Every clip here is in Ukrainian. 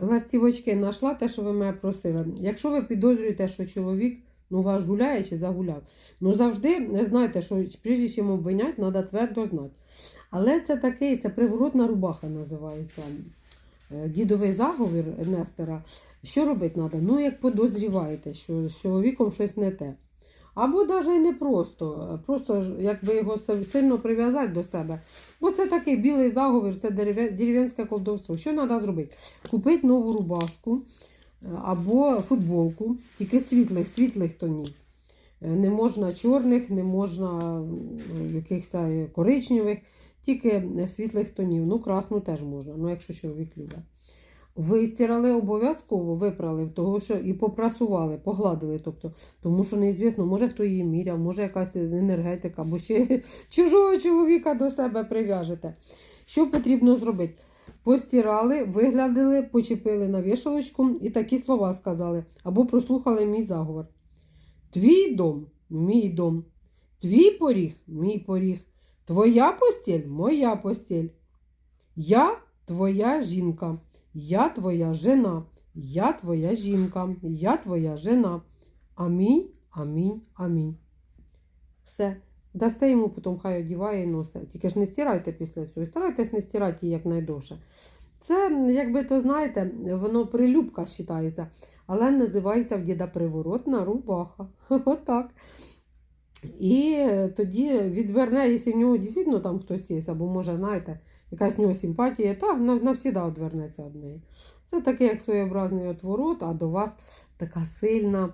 ластівочки знайшла те, що ви мене просили. Якщо ви підозрюєте, що чоловік ну, ваш гуляє чи загуляв, ну завжди знаєте, що прежде чим обвинять, треба твердо знати. Але це такий, це приворотна рубаха називається. Е, Дідовий заговір Нестера. Що робити треба? Ну, як подозріваєте, що з чоловіком щось не те. Або навіть не просто, просто якби його сильно прив'язати до себе. Бо це такий білий заговір, це дерев'я- дерев'янське колдовство. Що треба зробити? Купити нову рубашку е, або футболку, тільки світлих, світлих тонів. Е, Не можна чорних, не можна якихось е, коричневих, тільки світлих тонів. Ну, красну теж можна, ну, якщо чоловік любить. Вистирали обов'язково, випрали, того, що і попрасували, погладили. Тобто, тому що неізвісно, може хто її міряв, може якась енергетика, або ще чужого чоловіка до себе прив'яжете. Що потрібно зробити? Постирали, виглядали, почепили на вішалочку і такі слова сказали, або прослухали мій заговор. Твій дом, мій дом, твій поріг, мій поріг, твоя постіль, моя постіль. Я твоя жінка, я твоя жена, я твоя жінка, я твоя жена. Амінь, амінь, амінь. Все. Дасте йому, потім хай одіває і носить. Тільки ж не стирайте після цього. Старайтесь не стирати її якнайдовше. Це, якби то знаєте, воно прилюбка вважається, але називається в діда приворотна рубаха. Отак. І тоді відверне, якщо в нього дійсно там хтось є, або може, знаєте, якась в нього симпатія, та на, навсіда відвернеться від неї. Це таке, як своєобразний отворот, а до вас така сильна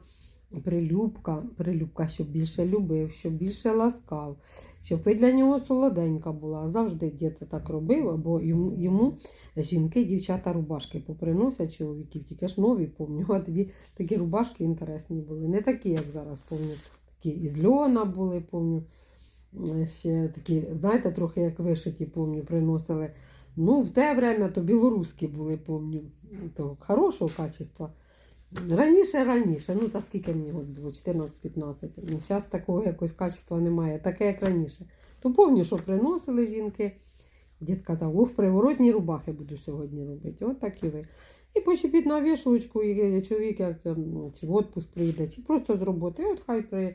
прилюбка, прилюбка, щоб більше любив, щоб більше ласкав, щоб ви для нього солоденька була. Завжди дід так робив, або йому, йому жінки, дівчата рубашки поприносять чоловіків, тільки ж нові, помню. А тоді такі рубашки інтересні були. Не такі, як зараз, помню. Такі із льона були, помню. Е, Ще такі, знаєте, трохи як вишиті, помню, приносили. Ну, в те время то білоруські були, помню, то хорошого качества. Раніше, раніше, ну та скільки мені от було, 14-15. Зараз такого якогось качества немає, таке як раніше. То помню, що приносили жінки. Дід казав, ух, приворотні рубахи буду сьогодні робити. От так і ви. І почепіть на вішалочку, і чоловік як ем, чи в відпуск прийде, чи просто з роботи. От хай при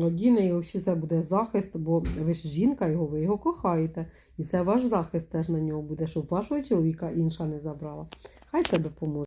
одіне, і взагалі це буде захист, бо ви ж жінка його, ви його кохаєте. І це ваш захист теж на нього буде, щоб вашого чоловіка інша не забрала. Хай це допоможе.